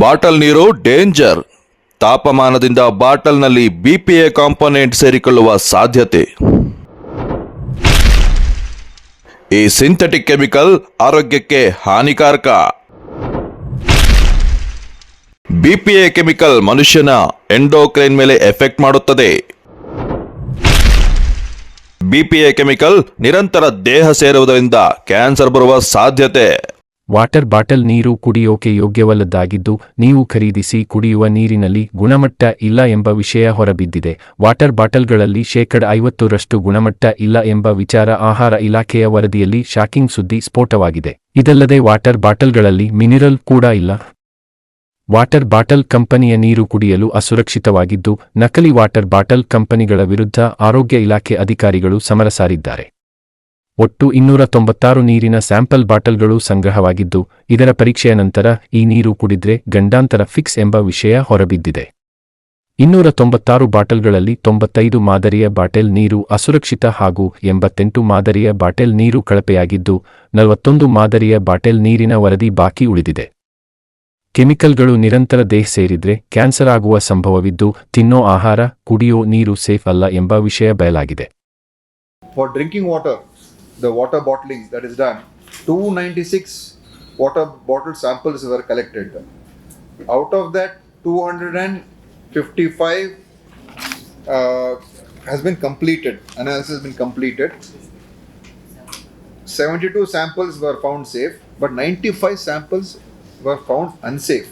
Bottle ನೀರು danger. ತಾಪಮಾನದಿಂದ ಬಾಟಲ್ನಲ್ಲಿ BPA component ಸೇರಿಕೊಳ್ಳುವ ಸಾಧ್ಯತೆ. ಈ ಸಿಂಥೆಟಿಕ್ ಕೆಮಿಕಲ್ ಆರೋಗ್ಯಕ್ಕೆ ಹಾನಿಕಾರಕ. ಬಿಪಿಎ ಕೆಮಿಕಲ್ ಮನುಷ್ಯನ ಎಂಡೋಕ್ರೈನ್ ಮೇಲೆ ಎಫೆಕ್ಟ್ ಮಾಡುತ್ತದೆ. ಬಿಪಿಎ ಕೆಮಿಕಲ್ ನಿರಂತರ ದೇಹ ಸೇರುವುದರಿಂದ ಕ್ಯಾನ್ಸರ್ ಬರುವ ಸಾಧ್ಯತೆ. ವಾಟರ್ ಬಾಟಲ್ ನೀರು ಕುಡಿಯೋಕೆ ಯೋಗ್ಯವಲ್ಲದ್ದಾಗಿದ್ದು, ನೀವು ಖರೀದಿಸಿ ಕುಡಿಯುವ ನೀರಿನಲ್ಲಿ ಗುಣಮಟ್ಟ ಇಲ್ಲ ಎಂಬ ವಿಷಯ ಹೊರಬಿದ್ದಿದೆ. ವಾಟರ್ ಬಾಟಲ್ಗಳಲ್ಲಿ ಶೇಕಡ ಐವತ್ತರಷ್ಟು ಗುಣಮಟ್ಟ ಇಲ್ಲ ಎಂಬ ವಿಚಾರ ಆಹಾರ ಇಲಾಖೆಯ ವರದಿಯಲ್ಲಿ ಶಾಕಿಂಗ್ ಸುದ್ದಿ ಸ್ಫೋಟವಾಗಿದೆ. ಇದಲ್ಲದೆ ವಾಟರ್ ಬಾಟಲ್ಗಳಲ್ಲಿ ಮಿನಿರಲ್ ಕೂಡ ಇಲ್ಲ. ವಾಟರ್ ಬಾಟಲ್ ಕಂಪನಿಯ ನೀರು ಕುಡಿಯಲು ಅಸುರಕ್ಷಿತವಾಗಿದ್ದು, ನಕಲಿ ವಾಟರ್ ಬಾಟಲ್ ಕಂಪನಿಗಳ ವಿರುದ್ಧ ಆರೋಗ್ಯ ಇಲಾಖೆ ಅಧಿಕಾರಿಗಳು ಸಮರ ಸಾರಿದ್ದಾರೆ ಒಟ್ಟು ಇನ್ನೂರ ತೊಂಬತ್ತಾರು ನೀರಿನ ಸ್ಯಾಂಪಲ್ ಬಾಟಲ್ಗಳು ಸಂಗ್ರಹವಾಗಿದ್ದು ಇದರ ಪರೀಕ್ಷೆಯ ನಂತರ ಈ ನೀರು ಕುಡಿದ್ರೆ ಗಂಡಾಂತರ ಫಿಕ್ಸ್ ಎಂಬ ವಿಷಯ ಹೊರಬಿದ್ದಿದೆ. ಇನ್ನೂರ ತೊಂಬತ್ತಾರು ಬಾಟಲ್ಗಳಲ್ಲಿ ತೊಂಬತ್ತೈದು ಮಾದರಿಯ ಬಾಟೆಲ್ ನೀರು ಅಸುರಕ್ಷಿತ ಹಾಗೂ ಎಂಬತ್ತೆಂಟು ಮಾದರಿಯ ಬಾಟೆಲ್ ನೀರು ಕಳಪೆಯಾಗಿದ್ದು ನಲವತ್ತೊಂದು ಮಾದರಿಯ ಬಾಟೆಲ್ ನೀರಿನ ವರದಿ ಬಾಕಿ ಉಳಿದಿದೆ. ಕೆಮಿಕಲ್ಗಳು ನಿರಂತರ ದೇಹ ಸೇರಿದ್ರೆ ಕ್ಯಾನ್ಸರ್ ಆಗುವ ಸಂಭವವಿದ್ದು ತಿನ್ನೋ ಆಹಾರ ಕುಡಿಯೋ ನೀರು ಸೇಫ್ ಅಲ್ಲ ಎಂಬ ವಿಷಯ ಬಯಲಾಗಿದೆ. For drinking water, the water bottling that is done, 296 water bottle samples were collected. Out of that, 255 uh, has been completed, analysis has been completed. 72 samples were found safe, but 95 samples were found unsafe.